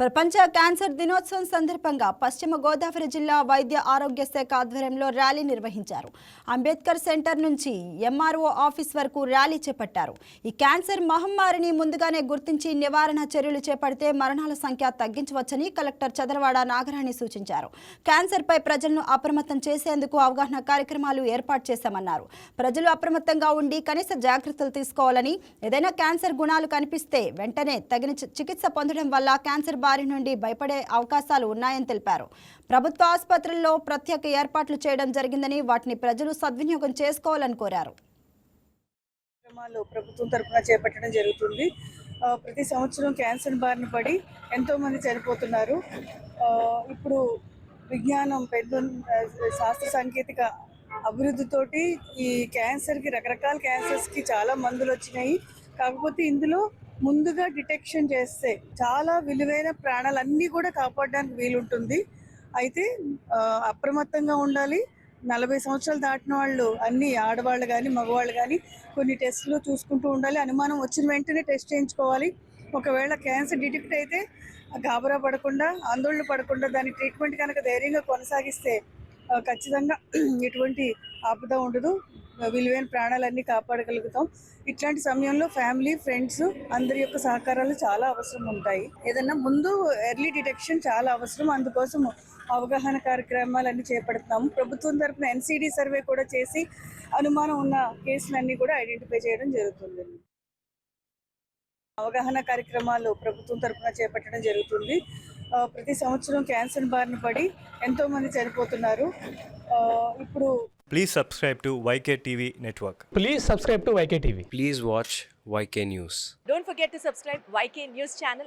ప్రపంచ క్యాన్సర్ దినోత్సవం సందర్భంగా పశ్చిమ గోదావరి జిల్లా వైద్య ఆరోగ్య శాఖ ఆధ్వర్యంలో ర్యాలీ నిర్వహించారు. అంబేద్కర్ సెంటర్ నుంచి ఎంఆర్ఓ ఆఫీస్ వరకు ర్యాలీ చేపట్టారు. ఈ క్యాన్సర్ మహమ్మారిని ముందుగానే గుర్తించి నివారణ చర్యలు చేపడితే మరణాల సంఖ్య తగ్గించవచ్చని కలెక్టర్ చదరవాడ నాగరాణి సూచించారు. క్యాన్సర్పై ప్రజలను అప్రమత్తం చేసేందుకు అవగాహన కార్యక్రమాలు ఏర్పాటు చేశామన్నారు. ప్రజలు అప్రమత్తంగా ఉండి కనీస జాగ్రత్తలు తీసుకోవాలని ఏదైనా క్యాన్సర్ గుణాలు కనిపిస్తే వెంటనే తగిన చికిత్స పొందడం వల్ల క్యాన్సర్ బారి నుండి భయపడే అవకాశాలు ఉన్నాయని తెలిపారు. ప్రభుత్వ ఆసుపత్రుల్లో ప్రత్యేక ఏర్పాట్లు చేయడం జరిగిందని వాటిని ప్రజలు సద్వినియోగం చేసుకోవాలని కోరారు. కార్యక్రమాలు ప్రభుత్వం తరఫున చేపట్టడం జరుగుతుంది. ప్రతి సంవత్సరం క్యాన్సర్ బారిన పడి ఎంతో మంది చనిపోతున్నారు. ఇప్పుడు విజ్ఞానం పెద్ద శాస్త్ర సాంకేతిక అభివృద్ధితోటి ఈ క్యాన్సర్కి రకరకాల క్యాన్సర్స్కి చాలా మందులు వచ్చినాయి. కాకపోతే ఇందులో ముందుగా డిటెక్షన్ చేస్తే చాలా విలువైన ప్రాణాలన్నీ కూడా కాపాడడానికి వీలుంటుంది. అయితే అప్రమత్తంగా ఉండాలి. నలభై సంవత్సరాలు దాటిన వాళ్ళు అన్ని ఆడవాళ్ళు కానీ మగవాళ్ళు కానీ కొన్ని టెస్టులు చూసుకుంటూ ఉండాలి. అనుమానం వచ్చిన వెంటనే టెస్ట్ చేయించుకోవాలి. ఒకవేళ క్యాన్సర్ డిటెక్ట్ అయితే గాబరా పడకుండా ఆందోళన పడకుండా దాని ట్రీట్మెంట్ కనుక ధైర్యంగా కొనసాగిస్తే ఖచ్చితంగా ఎటువంటి ఆపద ఉండదు. విలువైన ప్రాణాలన్నీ కాపాడగలుగుతాం. ఇట్లాంటి సమయంలో ఫ్యామిలీ ఫ్రెండ్స్ అందరి యొక్క సహకారాలు చాలా అవసరం ఉంటాయి. ఏదన్నా ముందు ఎర్లీ డిటెక్షన్ చాలా అవసరం. అందుకోసం అవగాహన కార్యక్రమాలన్నీ చేపడుతున్నాము ప్రభుత్వం తరపున ఎన్సీడీ సర్వే కూడా చేసి అనుమానం ఉన్న కేసులన్నీ కూడా ఐడెంటిఫై చేయడం జరుగుతుంది. అవగాహన కార్యక్రమాలు ప్రభుత్వం తరఫున చేపట్టడం జరుగుతుంది. ప్రతి సంవత్సరం క్యాన్సర్ బారిన పడి ఎంతో మంది చనిపోతున్నారు. ఇప్పుడు please subscribe to YK TV network please subscribe to YK TV please watch YK news don't forget to subscribe YK news channel